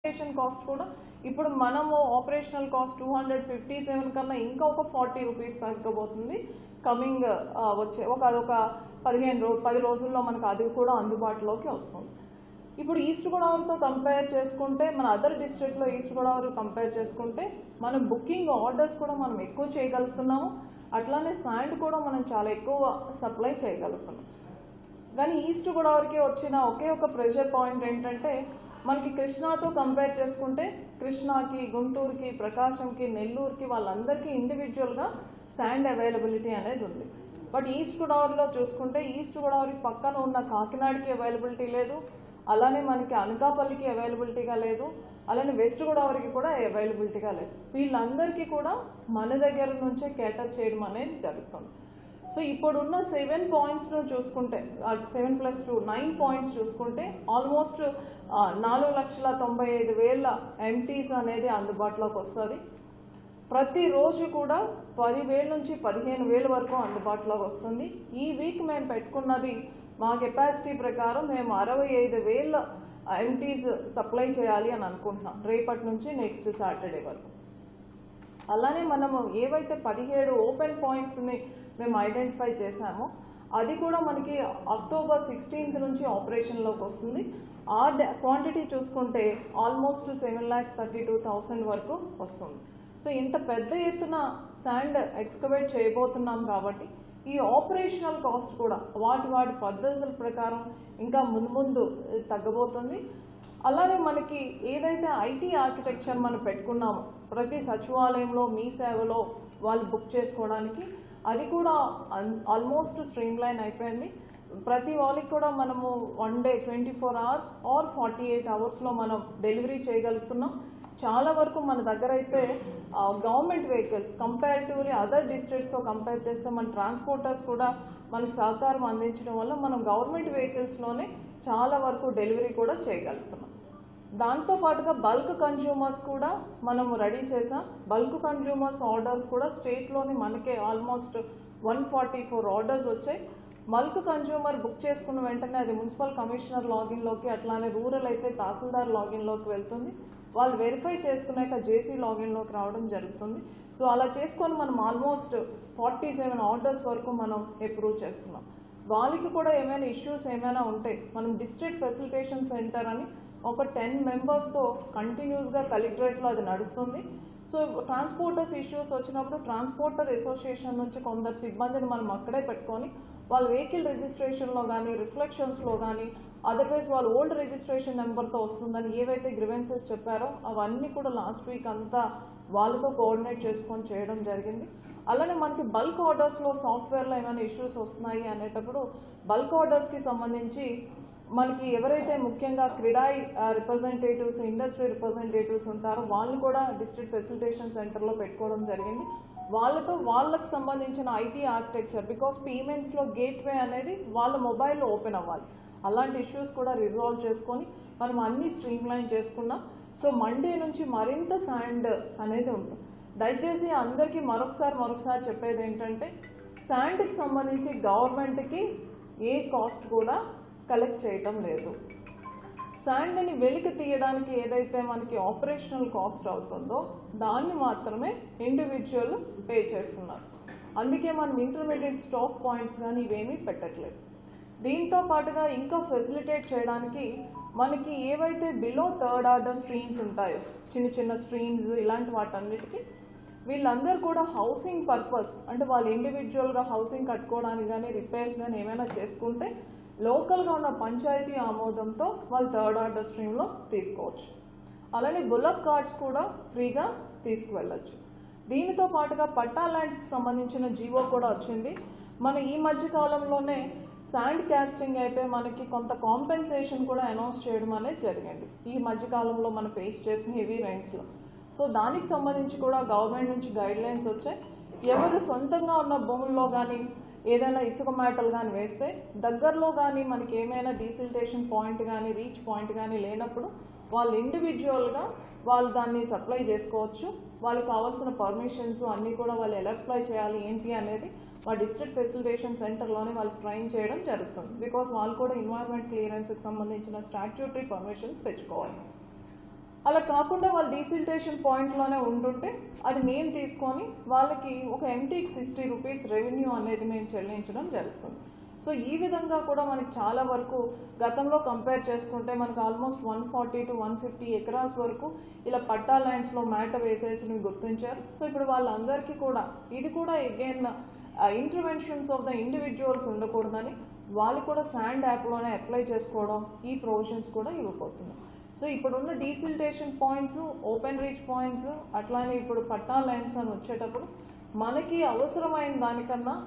Operation cost కూడా. ఇప్పుడు మనము operational cost two hundred fifty seven కన్నా ఇంకా ఒక ఫార్టీ రూపీస్ తగ్గబోతుంది. కమింగ్ వచ్చే ఒక అదొక పదిహేను రో పది రోజుల్లో మనకు అది కూడా అందుబాటులోకి వస్తుంది. ఇప్పుడు ఈస్ట్ గోదావరితో కంపేర్ చేసుకుంటే మన అదర్ డిస్ట్రిక్ట్లో ఈస్ట్ గోదావరి కంపేర్ చేసుకుంటే మనం బుకింగ్ ఆర్డర్స్ కూడా మనం ఎక్కువ చేయగలుగుతున్నాము. అట్లానే శాండ్ కూడా మనం చాలా ఎక్కువ సప్లై చేయగలుగుతున్నాం. కానీ ఈస్ట్ గోదావరికి వచ్చిన ఒకే ఒక ప్రెషర్ పాయింట్ ఏంటంటే మనకి కృష్ణాతో కంపేర్ చేసుకుంటే కృష్ణాకి గుంటూరుకి ప్రకాశంకి నెల్లూరుకి వాళ్ళందరికీ ఇండివిజువల్గా శాండ్ అవైలబిలిటీ అనేది ఉంది. బట్ ఈస్ట్ గోదావరిలో చూసుకుంటే ఈస్ట్ గోదావరి పక్కన ఉన్న కాకినాడకి అవైలబిలిటీ లేదు. అలానే మనకి అనకాపల్లికి అవైలబిలిటీగా లేదు. అలానే వెస్ట్ గోదావరికి కూడా అవైలబిలిటీగా లేదు. వీళ్ళందరికీ కూడా మన దగ్గర నుంచే కేటర్ చేయడం అనేది జరుగుతుంది. సో ఇప్పుడున్న సెవెన్ పాయింట్స్లో చూసుకుంటే seven plus two nine points చూసుకుంటే ఆల్మోస్ట్ నాలుగు లక్షల తొంభై ఐదు వేల ఎంటీస్ అనేది అందుబాటులోకి వస్తుంది. ప్రతిరోజు కూడా పదివేల నుంచి పదిహేను వేల వరకు అందుబాటులోకి వస్తుంది. ఈ వీక్ మేము పెట్టుకున్నది మా కెపాసిటీ ప్రకారం మేము అరవై ఐదు వేల ఎంటీస్ సప్లై చేయాలి అని అనుకుంటున్నాం. రేపటి నుంచి నెక్స్ట్ సాటర్డే వరకు. అలానే మనము ఏవైతే పదిహేడు ఓపెన్ పాయింట్స్ని మేము ఐడెంటిఫై చేశాము. అది కూడా మనకి అక్టోబర్ సిక్స్టీన్త్ నుంచి ఆపరేషన్లోకి వస్తుంది. ఆ క్వాంటిటీ చూసుకుంటే almost seven lakhs thirty two thousand వరకు వస్తుంది. సో ఇంత పెద్ద ఎత్తున శాండ్ ఎక్స్కవేట్ చేయబోతున్నాం కాబట్టి ఈ ఆపరేషనల్ కాస్ట్ కూడా వాటి వాటి పద్ధతుల ప్రకారం ఇంకా ముందు ముందు తగ్గబోతుంది. అలానే మనకి ఏదైతే ఐటీ ఆర్కిటెక్చర్ మనం పెట్టుకున్నామో ప్రతి సచివాలయంలో మీ సేవలో వాళ్ళు బుక్ చేసుకోవడానికి అది కూడా ఆల్మోస్ట్ స్ట్రీమ్ లైన్ అయిపోయింది. ప్రతి వాళ్ళకి కూడా మనము one day twenty four hours or forty eight అవర్స్లో మనం డెలివరీ చేయగలుగుతున్నాం. చాలా వరకు మన దగ్గర అయితే గవర్నమెంట్ వెహికల్స్ కంపారిటివ్లీ అదర్ డిస్ట్రిక్ట్స్తో కంపేర్ చేస్తే మన ట్రాన్స్పోర్టర్స్ కూడా మనకు సహకారం అందించడం వల్ల మనం గవర్నమెంట్ వెహికల్స్లోనే చాలా వరకు డెలివరీ కూడా చేయగలుగుతున్నాం. దాంతో పాటుగా బల్క్ కన్జ్యూమర్స్ కూడా మనము రెడీ చేసాం బల్క్ కన్జ్యూమర్స్ ఆర్డర్స్ కూడా స్టేట్లోని మనకే almost one forty four orders వచ్చాయి. బల్క్ కన్జ్యూమర్ బుక్ చేసుకున్న వెంటనే అది మున్సిపల్ కమిషనర్ లాగిన్లోకి అట్లానే రూరల్ అయితే తహసీల్దార్ లాగిన్లోకి వెళ్తుంది. వాళ్ళు వెరిఫై చేసుకున్నాక జేసీ లాగిన్లోకి రావడం జరుగుతుంది. సో అలా చేసుకొని మనం ఆల్మోస్ట్ ఫార్టీ సెవెన్ ఆర్డర్స్ వరకు మనం అప్రూవ్ చేసుకున్నాం. వాళ్ళకి కూడా ఏమైనా ఇష్యూస్ ఏమైనా ఉంటే మనం డిస్ట్రిక్ట్ ఫెసిలిటేషన్ సెంటర్ అని ఒక టెన్ మెంబర్స్తో కంటిన్యూస్గా కలెక్టరేట్లో అది నడుస్తుంది. సో ట్రాన్స్పోర్టర్స్ ఇష్యూస్ వచ్చినప్పుడు ట్రాన్స్పోర్టర్ అసోసియేషన్ నుంచి కొందరు సిబ్బందిని మనం అక్కడే పెట్టుకొని వాళ్ళ వెహికల్ రిజిస్ట్రేషన్లో కానీ రిఫ్లెక్షన్స్లో కానీ అదర్వైజ్ వాళ్ళు ఓల్డ్ రిజిస్ట్రేషన్ నెంబర్తో వస్తుందని ఏవైతే గ్రివెన్సెస్ చెప్పారో అవన్నీ కూడా లాస్ట్ వీక్ అంతా వాళ్ళతో కోఆర్డినేట్ చేసుకొని చేయడం జరిగింది. అలానే మనకి బల్క్ ఆర్డర్స్లో సాఫ్ట్వేర్లో ఏమైనా ఇష్యూస్ వస్తున్నాయి అనేటప్పుడు బల్క్ ఆర్డర్స్కి సంబంధించి మనకి ఎవరైతే ముఖ్యంగా క్రీడా రిప్రజెంటేటివ్స్ ఇండస్ట్రీ రిప్రజెంటేటివ్స్ ఉంటారో వాళ్ళు కూడా డిస్ట్రిక్ట్ ఫెసిలిటేషన్ సెంటర్లో పెట్టుకోవడం జరిగింది. వాళ్ళతో వాళ్ళకు సంబంధించిన ఐటీ ఆర్కిటెక్చర్ బికాస్ పేమెంట్స్లో గేట్వే అనేది వాళ్ళ మొబైల్లో ఓపెన్ అవ్వాలి. అలాంటి ఇష్యూస్ కూడా రిజాల్వ్ చేసుకొని మనం అన్ని స్ట్రీమ్ లైన్ చేసుకున్నాం సో మండే నుంచి మరింత శాండ్ అనేది ఉంటుంది దయచేసి అందరికీ మరొకసారి మరొకసారి చెప్పేది ఏంటంటే శాండ్కి సంబంధించి గవర్నమెంట్కి ఏ కాస్ట్ కూడా కలెక్ట్ చేయటం లేదు. శాండ్ని వెలికి తీయడానికి ఏదైతే మనకి ఆపరేషనల్ కాస్ట్ అవుతుందో దాన్ని మాత్రమే ఇండివిజువల్ పే చేస్తున్నారు. అందుకే మనం ఇంటర్మీడియట్ స్టాక్ పాయింట్స్ కానీ ఇవేమీ పెట్టట్లేదు. దీంతో పాటుగా ఇంకా ఫెసిలిటేట్ చేయడానికి మనకి ఏవైతే బిలో థర్డ్ ఆర్డర్ స్ట్రీమ్స్ ఉంటాయో చిన్న చిన్న స్ట్రీమ్స్ ఇలాంటి వాటన్నిటికీ వీళ్ళందరూ కూడా హౌసింగ్ పర్పస్ అంటే వాళ్ళు ఇండివిజువల్గా హౌసింగ్ కట్టుకోవడానికి కానీ రిపేర్స్ కానీ ఏమైనా చేసుకుంటే లోకల్గా ఉన్న పంచాయతీ ఆమోదంతో వాళ్ళు థర్డ్ ఆర్డర్ స్ట్రీమ్లో తీసుకోవచ్చు. అలానే బుల్లప్ కార్డ్స్ కూడా ఫ్రీగా తీసుకువెళ్ళచ్చు. దీనితో పాటుగా పట్టా ల్యాండ్స్కి సంబంధించిన జీవో కూడా వచ్చింది. మన ఈ మధ్య కాలంలోనే శాండ్ క్యాస్టింగ్ అయితే మనకి కొంత కాంపెన్సేషన్ కూడా అనౌన్స్ చేయడం అనేది జరిగింది. ఈ మధ్యకాలంలో మనం ఫేస్ చేసిన హెవీ రైన్స్లో. సో దానికి సంబంధించి కూడా గవర్నమెంట్ నుంచి గైడ్లైన్స్ వచ్చాయి. ఎవరు సొంతంగా ఉన్న భూముల్లో కానీ ఏదైనా ఇసుక మేటలు కానీ వేస్తే దగ్గరలో కానీ మనకి ఏమైనా డీసిల్టేషన్ పాయింట్ కానీ రీచ్ పాయింట్ కానీ లేనప్పుడు వాళ్ళు ఇండివిజువల్గా వాళ్ళు దాన్ని సప్లై చేసుకోవచ్చు. వాళ్ళకి కావాల్సిన పర్మిషన్స్ అన్నీ కూడా వాళ్ళు ఎలా అప్లై చేయాలి ఏంటి అనేది మా డిస్ట్రిక్ట్ ఫెసిలిటేషన్ సెంటర్లోనే వాళ్ళు ట్రైన్ చేయడం జరుగుతుంది. బికాస్ వాళ్ళు కూడా ఎన్వైర్న్మెంట్ క్లియరెన్స్కి సంబంధించిన స్టాట్యూటరీ పర్మిషన్స్ తెచ్చుకోవాలి. అలా కాకుండా వాళ్ళు డీసెంటేషన్ పాయింట్లోనే ఉంటుంటే అది మేము తీసుకొని వాళ్ళకి ఒక ఎంటీకి సిక్స్టీ రూపీస్ రెవెన్యూ అనేది మేము చెల్లించడం జరుగుతుంది. సో ఈ విధంగా కూడా మనకి చాలా వరకు గతంలో కంపేర్ చేసుకుంటే మనకు almost one forty two one fifty acres వరకు ఇలా పట్టా ల్యాండ్స్లో మేట వేసేసి గుర్తించారు. సో ఇప్పుడు వాళ్ళందరికీ కూడా ఇది కూడా again interventions of the individuals ఉండకూడదని వాళ్ళు కూడా శాండ్ యాప్లోనే అప్లై చేసుకోవడం ఈ ప్రొవిజన్స్ కూడా ఇవ్వబోతున్నాం సో ఇప్పుడున్న desiltation points open reach points అట్లానే ఇప్పుడు పట్టా లైన్స్ అని వచ్చేటప్పుడు మనకి అవసరమైన దానికన్నా